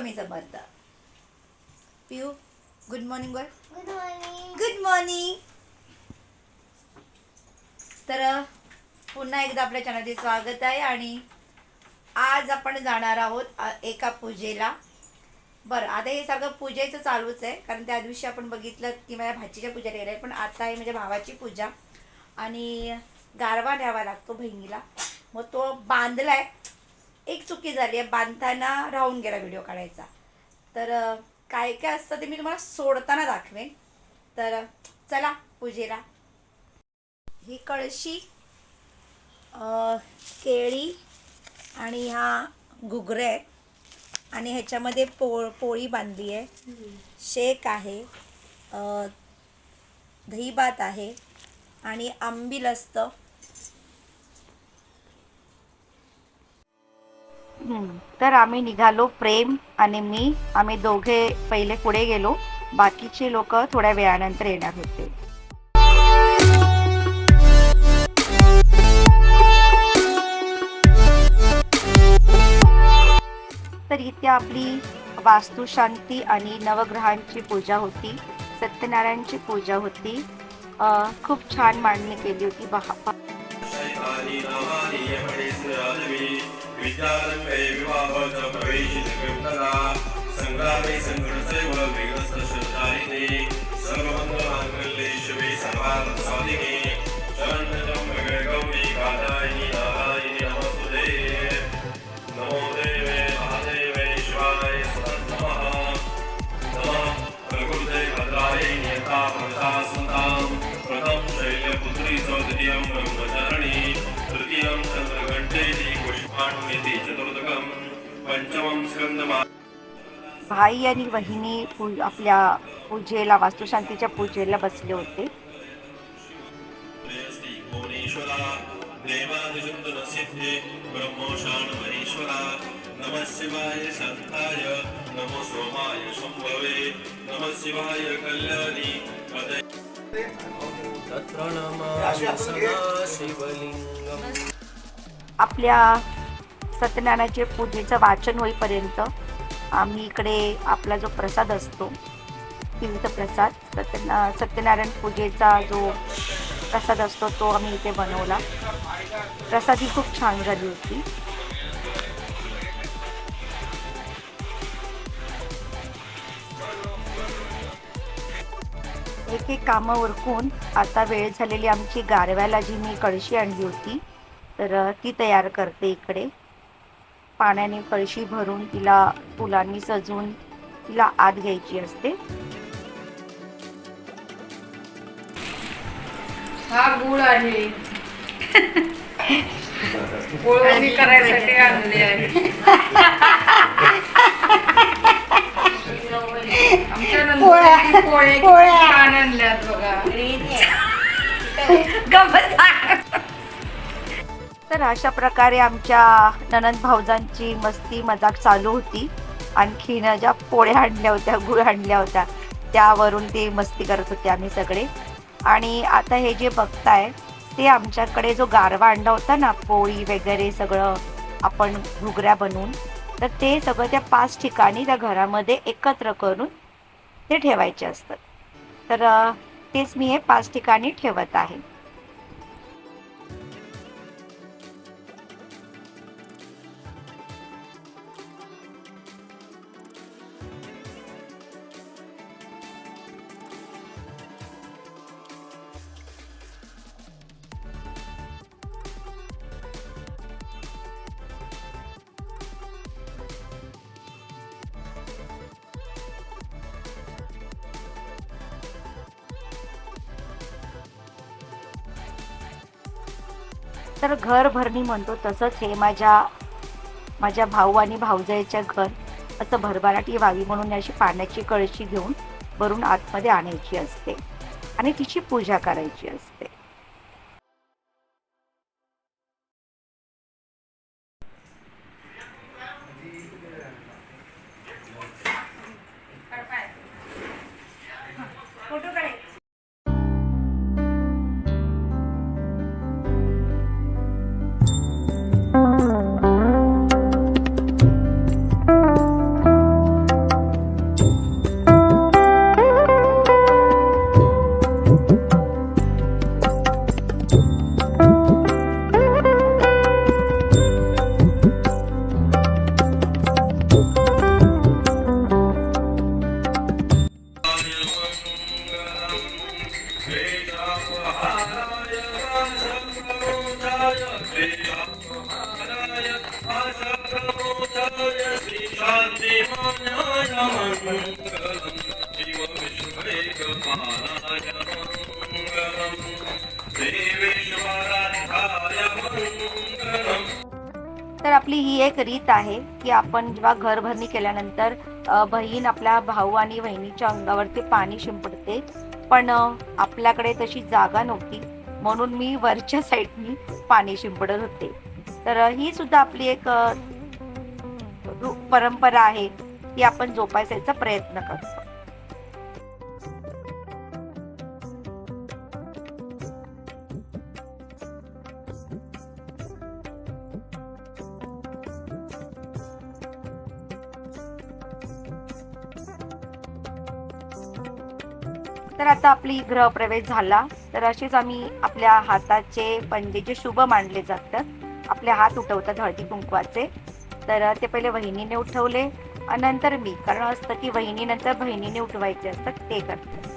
स्वामी समर्थ पिऊ good morning वर good morning good morning तर पुन्हा एकदा आपल्या चॅनलचे स्वागत आहे आणि आज आपण जाणार आहोत एका पूजेला. बरं आता हे सगळं पूजेचं चालूच आहे कारण त्या दिवशी आपण बघितलं की माझ्या भाचीच्या पूजा गेल्या पण आता आहे माझ्या भावाची पूजा. आणि गारवा न्यावा लागतो बहिणीला. मग तो बांधलाय एक चुकी झाली आहे बांधताना राहून गेला व्हिडिओ काढायचा. तर काय काय असतं ते मी तुम्हाला सोडताना दाखवेन. तर चला पूजेला. ही कळशी केळी आणि हा घुगरे आहेत. आणि ह्याच्यामध्ये पो पोळी बांधली आहे. शेक आहे दहीभात आहे आणि आंबील असतं तर आम्ही निघालो प्रेम आणि मी. आम्ही दोघे पहिले पुढे गेलो. बाकीचे लोक थोड्या वेळानंतर येणार होते. तर इथे आपली वास्तुशांती आणि नवग्रहांची पूजा होती. सत्यनारायणची पूजा होती. खूप छान मांडणी केली होती. विद्यारंभे विवाहच प्रवेशितकृतदा सङ्ग्रामे सङ्कटसैव विघ्नस्तशतारिणे सर्वमङ्गलमाङ्गल्ये शिवे सर्वार्थसाधिके भाई आणि वहिनी पू आपल्या पूजेला वास्तुशांतीच्या पूजेला बसले होते. नमः शिवाय नमो सोमाय नमः शिवाय कल्याणी आपल्या सत्यनारायणाचे पूजेचं वाचन होईपर्यंत आम्ही इकडे आपला जो प्रसाद असतो तीर्थप्रसाद सत्यना सत्यनारायण पूजेचा जो प्रसाद असतो तो आम्ही इथे बनवला. प्रसाद ही खूप छान झाली होती. एक एक कामं उरकून आता वेळ झालेली आमची गारव्याला जी मी कळशी आणली होती तर ती तयार करते इकडे. पाण्याने कळशी भरून तिला फुलांनी सजवून तिला आत घ्यायची असते. हा गुळ आहे. पोळवणी करायसाठी आणले आहे. आमच्या नंतर पोळे आणल्यात बघा. तर अशा प्रकारे आमच्या ननंद भाऊजांची मस्ती मजाक चालू होती. आणखीन ज्या पोळ्या आणल्या होत्या गुळ आणल्या होत्या त्यावरून ते मस्ती करत होते आम्ही सगळे. आणि आता हे जे बघताय ते आमच्याकडे जो गारवा आणला होता ना पोळी वगैरे सगळं आपण घुगऱ्या बनवून तर ते सगळं त्या पाच ठिकाणी त्या घरामध्ये एकत्र करून ते ठेवायचे असतात. तर तेच मी हे पाच ठिकाणी ठेवत आहे. तर घर भरणी म्हणतो तसंच हे माझ्या माझ्या भाऊ आणि भाऊजाईच्या घर असं भरभराटी व्हावी म्हणून अशी पाण्याची कळशी घेऊन भरून आतमध्ये आणायची असते आणि तिची पूजा करायची असते. तर आपली ही एक रीत आहे की आपण जेव्हा घरभरणी केल्यानंतर बहीण आपल्या भाऊ आणि बहिणीच्या अंगावरती पाणी शिंपडते. पण आपल्याकडे तशी जागा नव्हती. म्हणून मी वरच्या साईडनी पाणी शिंपडत होते. तर ही सुद्धा आपली एक रु- परंपरा आहे ती आपण जोपासायचा प्रयत्न करतो. तर आता आपली गृहप्रवेश झाला. तर असेच आम्ही आपल्या हाताचे पंजेचे शुभ मानले जातात. आपले हात उठवतात हळदी कुंकवाचे. तर ते पहिले वहिनीने उठवले आणि नंतर मी कारण असतं की वहिनीनंतर बहिणीने उठवायचे असतात ते करतात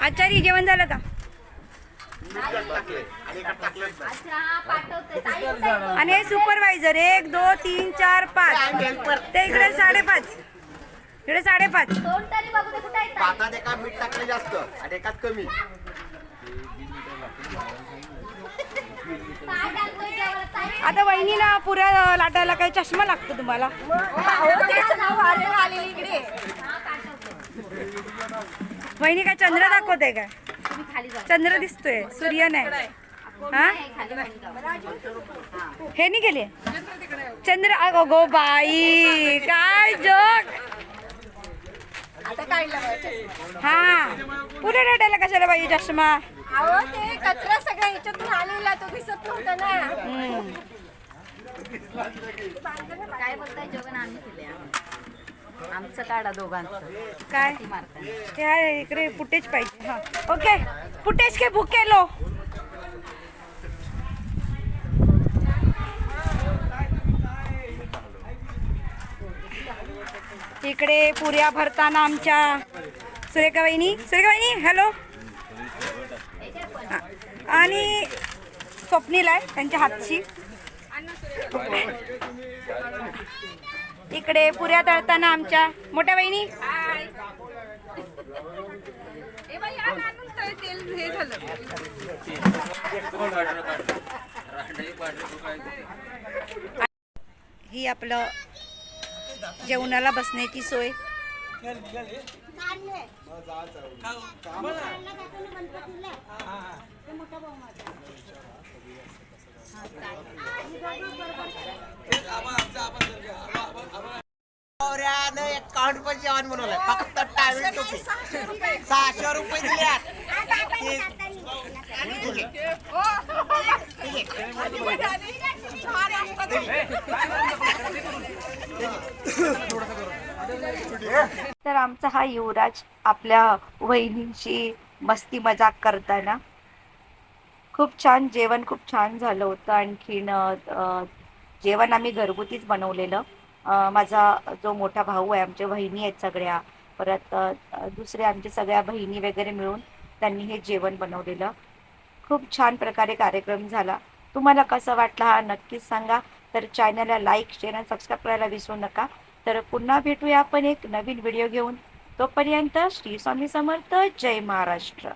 आचारी जेवण झालं का? आणि हे सुपरवायझर एक दोन तीन चार पाच. ते इकडे साडेपाच. इकडे साडेपाच. पातात एका मीठ टाकलं जास्त आणि एकात कमी. आता वहिनीला पुऱ्या लाटायला काही चष्मा लागतो तुम्हाला? वहिनी काय चंद्र दाखवते काय? चंद्र दिसतोय सूर्य नाही. हा? हे नाही गेले चंद्र अगो गो बाई काय जोक? हा. पुढे लाटायला कशाला पाहिजे चष्मा? अहो ते कचरा सगळा आलेला तो दिसत नव्हता ना. काय बोलताय? जेवण आम्ही. केले आमचं काढा दोघांचं. काय? इकडे फुटेज पाहिजे. हा. ओके. फुटेज के बुक केलो इकडे पुऱ्या भरताना आमच्या सुरेखा वहिनी सुरेखा वहिनी हॅलो आणि स्वप्नील आहे त्यांच्या हातची. इकडे पुऱ्या तळताना आमच्या मोठ्या वहिनी ही आपलं जेवणाला बसण्याची सोय. एकावन्न पण जेवण बनवलंय. फक्त टावेल टोपी. सहाशे रुपये दिल्यात तर आमचा हा युवराज आपल्या वहिनींशी मस्ती मजाक करताना खूप छान जेवण खूप छान झालं होतं. आणखीन जेवण आम्ही घरगुतीच बनवलेलं. माझा जो मोठा भाऊ आहे आमच्या बहिणी आहेत सगळ्या. परत दुसरे दुसऱ्या आमच्या सगळ्या बहिणी वगैरे मिळून त्यांनी हे जेवण बनवलेलं. खूप छान प्रकारे कार्यक्रम झाला. तुम्हाला कसं वाटलं हा नक्कीच सांगा. तर चॅनलला लाईक शेअर आणि सबस्क्राईब करायला विसरू नका. तर पुन्हा भेटूया आपण एक नवीन व्हिडिओ घेऊन. तोपर्यंत श्री स्वामी समर्थ जय महाराष्ट्र.